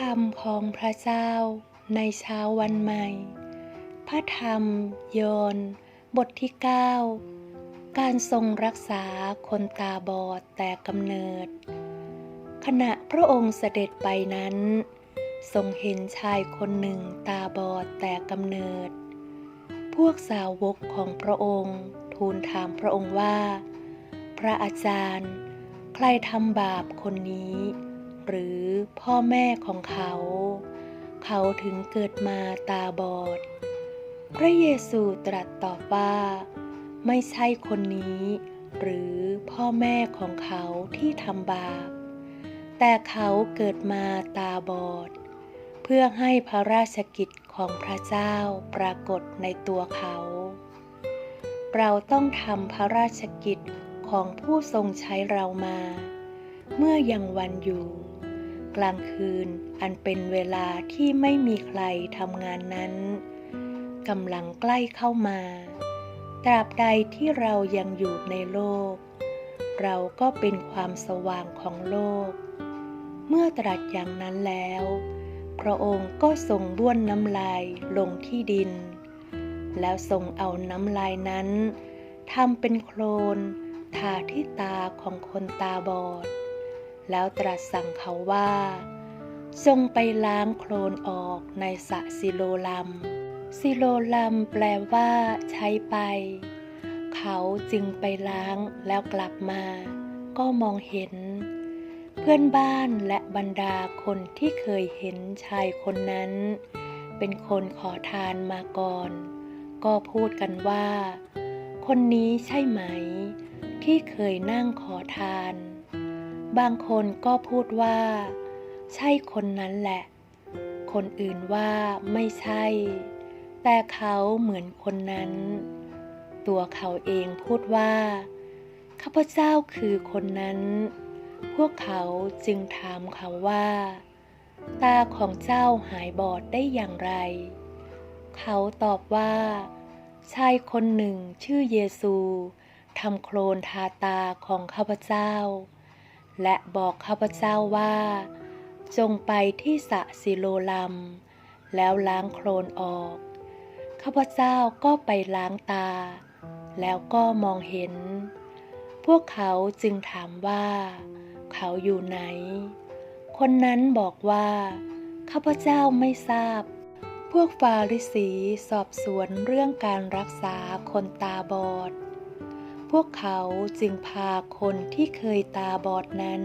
คำของพระเจ้าในเช้าวันใหม่ พระธรรมโยนบทที่ 9 การทรงรักษาคนตาบอดแต่กำเนิด ขณะพระองค์เสด็จไปนั้น ทรงเห็นชายคนหนึ่งตาบอดแต่กำเนิด พวกสาวกของพระองค์ทูลถามพระองค์ว่า พระอาจารย์ ใครทำบาปคนนี้ หรือพ่อแม่ของเขา เขาถึงเกิดมาตาบอด พระเยซูตรัสตอบว่า ไม่ใช่คนนี้ หรือพ่อแม่ของเขาที่ทำบาป แต่เขาเกิดมาตาบอด เพื่อให้พระราชกิจของพระเจ้าปรากฏในตัวเขา เราต้องทำพระราชกิจของผู้ทรงใช้เรามา เมื่อยังวันอยู่ กลางคืน อันเป็นเวลาที่ไม่มีใครทำงานนั้นกำลังใกล้เข้ามา ตราบใดที่เรายังอยู่ในโลก เราก็เป็นความสว่างของโลก เมื่อตรัสอย่างนั้นแล้ว พระองค์ก็ทรงบ้วนน้ำลายลงที่ดิน แล้วทรงเอาน้ำลายนั้นทำเป็นโคลนทาที่ตาของคนตาบอด แล้วตรัสสั่งเขาว่าจงไปล้างโคลนออกในสระซิโลลัม ซิโลลัมแปลว่าใช้ไป เขาจึงไปล้างแล้วกลับมา ก็มองเห็น เพื่อนบ้านและบรรดาคนที่เคยเห็นชายคนนั้น เป็นคนขอทานมาก่อน ก็พูดกันว่า คนนี้ใช่ไหม ที่เคยนั่งขอทาน บางคนก็พูดว่า ใช่คนนั้นแหละ คนอื่นว่าไม่ใช่ แต่เขาเหมือนคนนั้น ตัวเขาเองพูดว่า ข้าพเจ้าคือคนนั้น พวกเขาจึงถามเขาว่า ตาของเจ้าหายบอดได้อย่างไร เขาตอบว่า ชายคนหนึ่งชื่อเยซูทำโคลนทาตาของข้าพเจ้า และบอกข้าพเจ้าว่า จงไปที่สะซิโลลัม แล้วล้างโคลนออก ข้าพเจ้าก็ไปล้างตา แล้วก็มองเห็น พวกเขาจึงถามว่า เขาอยู่ไหน คนนั้นบอกว่า ข้าพเจ้าไม่ทราบ พวกฟาริสีสอบสวนเรื่องการรักษาคนตาบอด พวกเขาจึงพาคนที่เคยตาบอดนั้น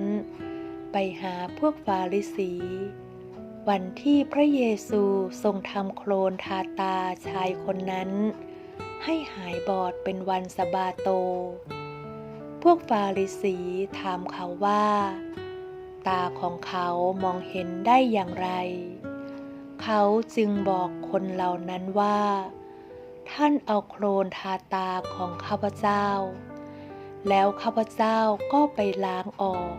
ไปหาพวกฟาริสี วันที่พระเยซูทรงทำโคลนทาตาชายคนนั้น ให้หายบอดเป็นวันสะบาโต พวกฟาริสีถามเขาว่า ตาของเขามองเห็นได้อย่างไร เขาจึงบอกคนเหล่านั้นว่า ท่านเอาโคลนทาตาของข้าพเจ้า แล้วข้าพเจ้าก็ไปล้างออก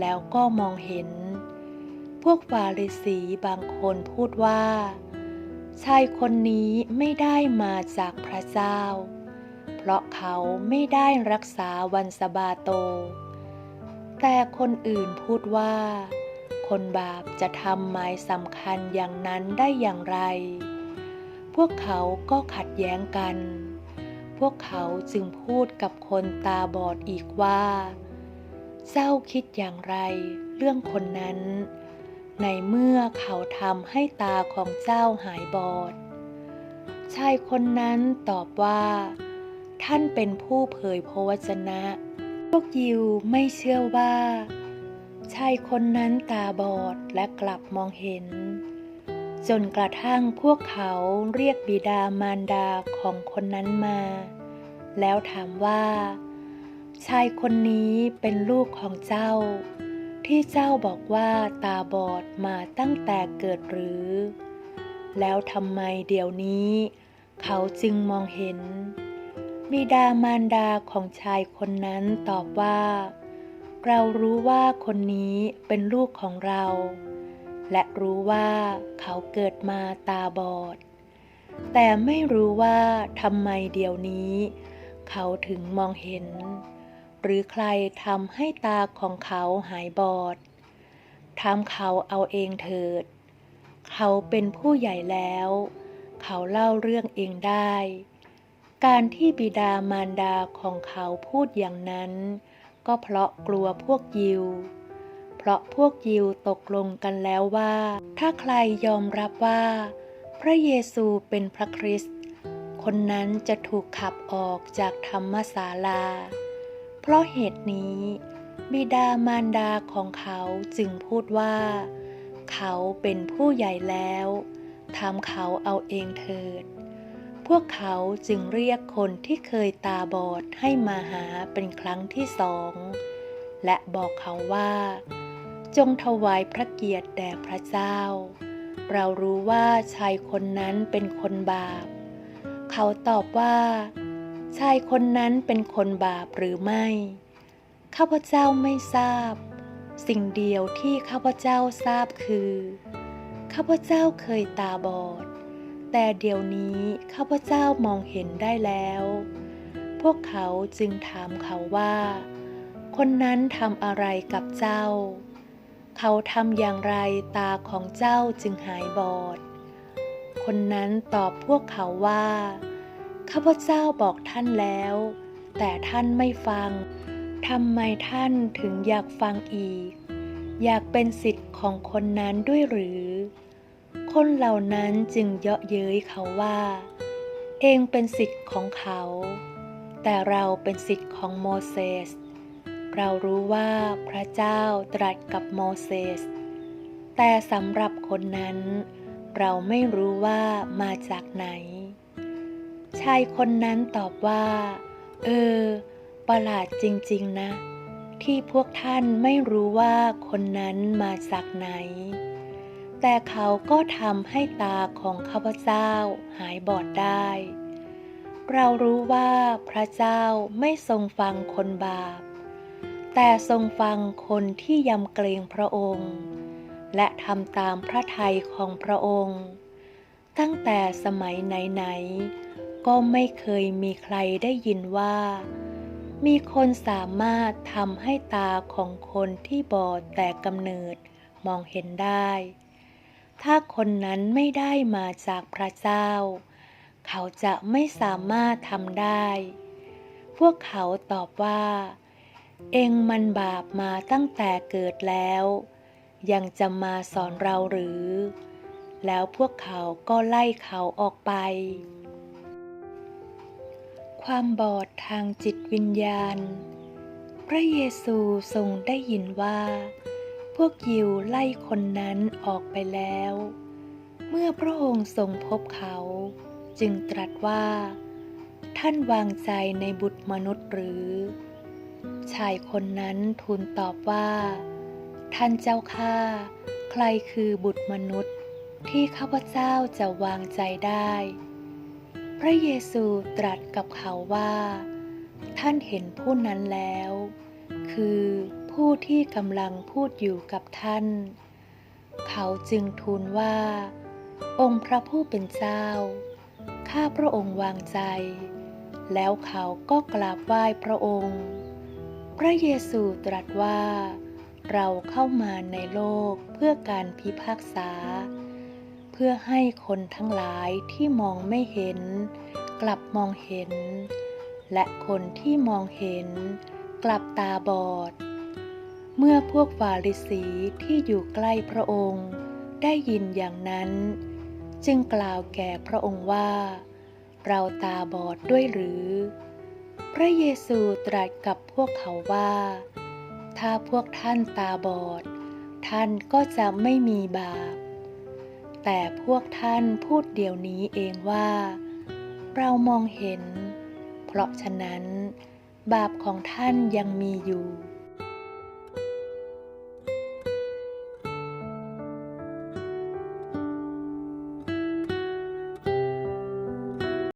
แล้วก็มองเห็น พวกฟาริสีบางคนพูดว่า ชายคนนี้ไม่ได้มาจากพระเจ้า เพราะเขาไม่ได้รักษาวันสบาโต แต่คนอื่นพูดว่า คนบาปจะทำหมายสำคัญอย่างนั้นได้อย่างไร พวกเขาก็ขัดแย้งกัน พวกเขาจึงพูดกับคนตาบอดอีกว่า เจ้าคิดอย่างไรเรื่องคนนั้น ในเมื่อเขาทำให้ตาของเจ้าหายบอด ชายคนนั้นตอบว่า ท่านเป็นผู้เผยพระวจนะ พวกยิวไม่เชื่อว่า ชายคนนั้นตาบอดและกลับมองเห็น จนกระทั่งพวกเขาเรียกบิดามารดาของคนนั้นมา แล้วถามว่า ชายคนนี้เป็นลูกของเจ้า ที่เจ้าบอกว่าตาบอดมาตั้งแต่เกิดหรือ แล้วทำไมเดี๋ยวนี้ เขาจึงมองเห็น บิดามารดาของชายคนนั้นตอบว่า เรารู้ว่าคนนี้เป็นลูกของเรา และรู้ว่าเขาเกิดมาตาบอด แต่ไม่รู้ว่าทำไมเดี๋ยวนี้ เขาถึงมองเห็น หรือใครทำให้ตาของเขาหายบอดถามเขาเอาเองเถิด เขาเป็นผู้ใหญ่แล้ว เขาเล่าเรื่องเองได้ การที่บิดามารดาของเขาพูดอย่างนั้น ก็เพราะกลัวพวกยิว เพราะพวกยิวตกลงกันแล้วว่า ถ้าใครยอมรับว่า พระเยซูเป็นพระคริสต์คนนั้นจะถูกขับออกจากธรรมศาลา เพราะเหตุนี้ บิดามารดาของเขาจึงพูดว่า เขาเป็นผู้ใหญ่แล้วทำเขาเอาเองเถิด พวกเขาจึงเรียกคนที่เคยตาบอดให้มาหาเป็นครั้งที่สอง และบอกเขาว่า จงถวายพระเกียรติแด่พระเจ้า เรารู้ว่าชายคนนั้นเป็นคนบาป เขาตอบว่า ชายคนนั้นเป็นคนบาปหรือไม่ ข้าพเจ้าไม่ทราบ สิ่งเดียวที่ข้าพเจ้าทราบคือ ข้าพเจ้าเคยตาบอด แต่เดี๋ยวนี้ข้าพเจ้ามองเห็นได้แล้ว พวกเขาจึงถามเขาว่า คนนั้นทำอะไรกับเจ้า เขาทำอย่างไรตาของเจ้าจึงหายบอด คนนั้นตอบพวกเขาว่า ข้าพเจ้าบอกท่านแล้ว แต่ท่านไม่ฟัง ทำไมท่านถึงอยากฟังอีก อยากเป็นสิทธิ์ของคนนั้นด้วยหรือ คนเหล่านั้นจึงเยาะเย้ยเขาว่า เองเป็นสิทธิ์ของเขา แต่เราเป็นสิทธิ์ของโมเสส เรารู้ว่าพระเจ้าตรัสกับโมเสส แต่สำหรับคนนั้น เราไม่รู้ว่ามาจากไหน ชายคนนั้นตอบว่า เออ ประหลาดจริง ๆ นะ ที่พวกท่านไม่รู้ว่าคนนั้นมาจากไหน แต่เขาก็ทำให้ตาของข้าพเจ้าหายบอดได้เรารู้ว่าพระเจ้าไม่ทรงฟังคนบาป แต่ทรงฟังคนที่ยำเกรงพระองค์ และทำตามพระทัยของพระองค์ ตั้งแต่สมัยไหนๆก็ไม่เคยมีใครได้ยินว่า มีคนสามารถทำให้ตาของคนที่บอดแต่กำเนิดมองเห็นได้ ถ้าคนนั้นไม่ได้มาจากพระเจ้า เขาจะไม่สามารถทำได้ พวกเขาตอบว่า เองมันบาปมาตั้งแต่เกิดแล้ว ยังจะมาสอนเราหรือ แล้วพวกเขาก็ไล่เขาออกไป ความบอดทางจิตวิญญาณ พระเยซูทรงได้ยินว่า พวกยิวไล่คนนั้นออกไปแล้ว เมื่อพระองค์ทรงพบเขา จึงตรัสว่า ท่านวางใจในบุตรมนุษย์หรือ ชายคนนั้นทูลตอบว่า ท่านเจ้าข้าใครคือบุตรมนุษย์ที่ข้าพเจ้าจะวางใจได้ พระเยซูตรัสกับเขาว่า ท่านเห็นผู้นั้นแล้ว คือผู้ที่กำลังพูดอยู่กับท่าน เขาจึงทูลว่า องค์พระผู้เป็นเจ้า ข้าพระองค์วางใจ แล้วเขาก็กราบไหว้พระองค์ พระเยซูตรัสว่า เราเข้ามาในโลกเพื่อการพิพากษา เพื่อให้คนทั้งหลายที่มองไม่เห็น กลับมองเห็น และคนที่มองเห็น กลับตาบอด เมื่อพวกฟาริสีที่อยู่ใกล้พระองค์ได้ยินอย่างนั้น จึงกล่าวแก่พระองค์ว่า เราตาบอดด้วยหรือ พระเยซูตรัสกับพวกเขาว่า ถ้าพวกท่านตาบอด ท่านก็จะไม่มีบาป แต่พวกท่านพูดเดี๋ยวนี้เองว่า เรามองเห็น เพราะฉะนั้น บาปของท่านยังมีอยู่